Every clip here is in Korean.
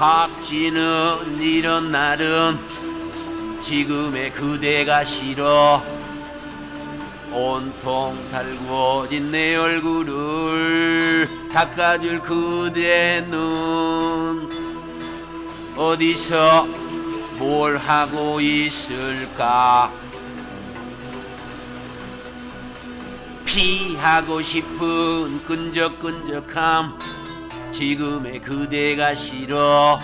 팍팍지는 이런 날은 지금의 그대가 싫어. 온통 달구어진 내 얼굴을 닦아줄 그대는 어디서 뭘 하고 있을까? 피하고 싶은 끈적끈적함 지금의 그대가 싫어.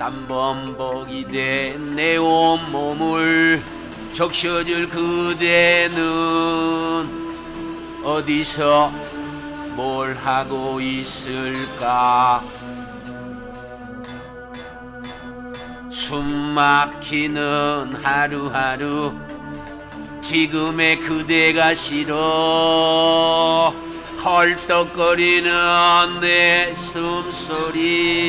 땀범벅이 된 내 온몸을 적셔줄 그대는 어디서 뭘 하고 있을까? 숨 막히는 하루하루 지금의 그대가 싫어 헐떡거리는 내 숨소리.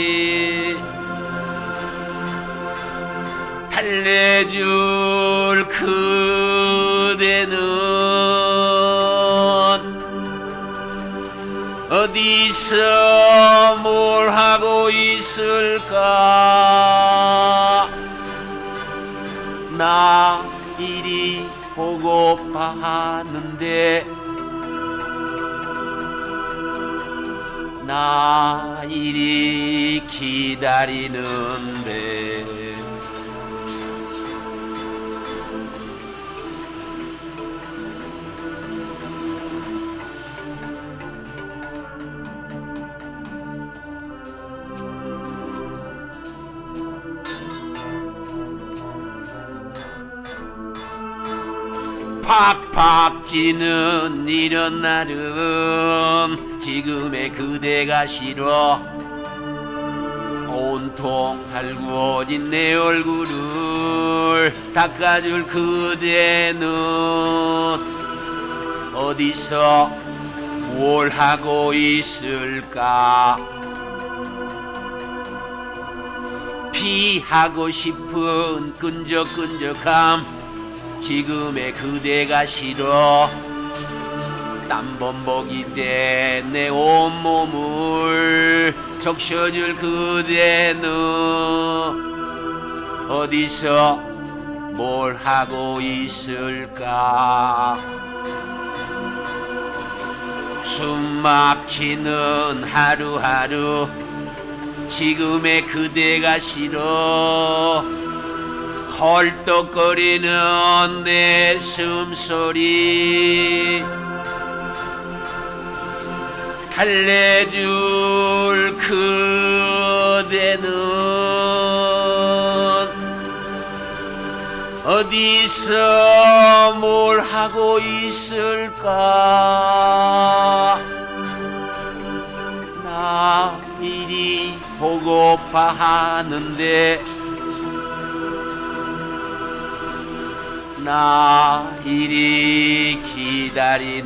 달래줄 그대는 어디서 뭘 하고 있을까? 나 이리 보고파 하는데 나 이리 기다리는데 팍팍 찌는 이런 날은 지금의 그대가 싫어 온통 달구어진 내 얼굴을 닦아줄 그대는 어디서 뭘 하고 있을까? 피하고 싶은 끈적끈적함 지금의 그대가 싫어. 땀범벅이 된내 온몸을 적셔줄 그대는 어디서 뭘 하고 있을까? 숨 막히는 하루하루 지금의 그대가 싫어 헐떡거리는 내 숨소리. 달래줄 그대는 어디서 뭘 하고 있을까? 나 이리 보고파 하는데 나 이리 기다리는데